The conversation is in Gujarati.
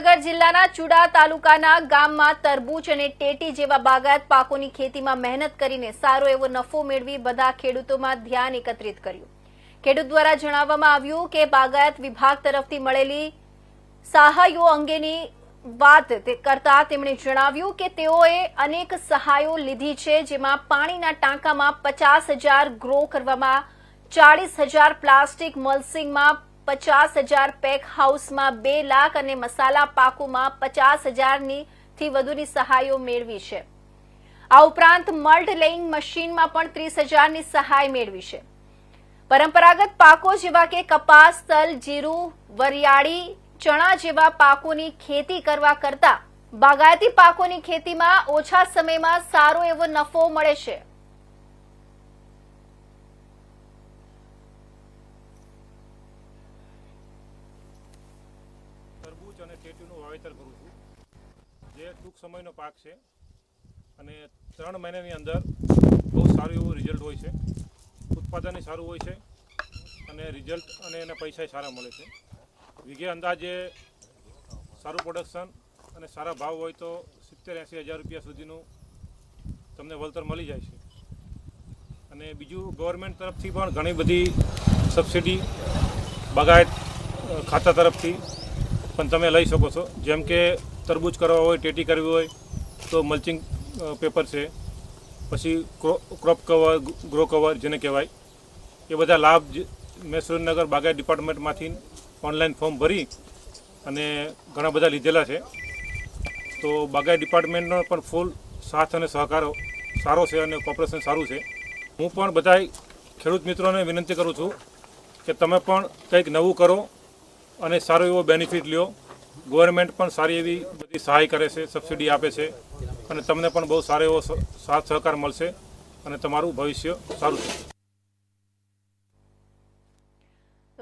જામનગર જિલ્લાના ચુડા તાલુકાના ગામમાં તરબૂચ અને ટેટી જેવા બાગાયત પાકોની ખેતીમાં મહેનત કરીને સારો એવો નફો મેળવી બધા ખેડૂતોમાં ધ્યાન એકત્રિત કર્યું. ખેડૂત દ્વારા જણાવવામાં આવ્યું કે બાગાયત વિભાગ તરફથી મળેલી સહાયો અંગેની વાત કરતા તેમણે જણાવ્યું કે તેઓએ અનેક સહાયો લીધી છે, જેમાં પાણીના ટાંકામાં પચાસ હજાર ગ્રો કરવામાં, ચાળીસ હજાર પ્લાસ્ટિક મલ્સિંગમાં પચાસ હજાર પેક હાઉસમાં બે લાખ અને મસાલા પાકોમાં પચાસ હજારની થી વધુની સહાયો મેળવી છે. આ ઉપરાંત મલ્ટ લેઇંગ મશીનમાં પણ ત્રીસ હજારની સહાય મેળવી છે. પરંપરાગત પાકો જેવા કે કપાસ, તલ, જીરું, વરિયાળી, ચણા જેવા પાકોની ખેતી કરવા કરતા બાગાયતી પાકોની ખેતીમાં ઓછા સમયમાં સારો એવો નફો મળે છે. તરબૂચ અને ટેટીનું વાવેતર કરું છું. જે ટૂંક સમયનો પાક છે અને ત્રણ મહિનાની અંદર બહુ સારું એવું રિઝલ્ટ હોય છે. ઉત્પાદન સારું હોય છે અને રિઝલ્ટ અને એના પૈસા સારા મળે છે. વીઘે અંદાજે સારું પ્રોડક્શન અને સારા ભાવ હોય તો સિત્તેર એંસી હજાર રૂપિયા સુધીનું તમને વળતર મળી જાય છે. અને બીજું ગવર્મેન્ટ તરફથી પણ ઘણી બધી સબસિડી બગાયત ખાતા તરફથી પણ તમે લઈ શકો છો. જેમ કે તરબૂચ કરવા હોય, ટેટી કરવી હોય, તો મલ્ચિંગ પેપર છે. પછી crop- crop cover grow cover જેને કહેવાય. એ બધા લાભ મેં સુરેન્દ્રનગર બાગાયત ડિપાર્ટમેન્ટમાંથી ઓનલાઈન ફોર્મ ભરી અને ઘણા બધા લીધેલા છે. તો બાગાયત ડિપાર્ટમેન્ટનો પણ ફૂલ સાથ અને સહકાર સારો છે અને કોપરેશન સારું છે. હું પણ બધાય ખેડૂત મિત્રોને વિનંતી કરું છું કે તમે પણ કંઈક નવું કરો. અને સારો એવો બેનિફિટ લ્યો. ગવર્મેન્ટ પણ સારી એવી બધી સહાય કરે છે સબસિડી આપે છે અને તમને પણ બહુ સારો એવો સાથ સહકાર મળશે અને તમારું ભવિષ્ય સારું થશે.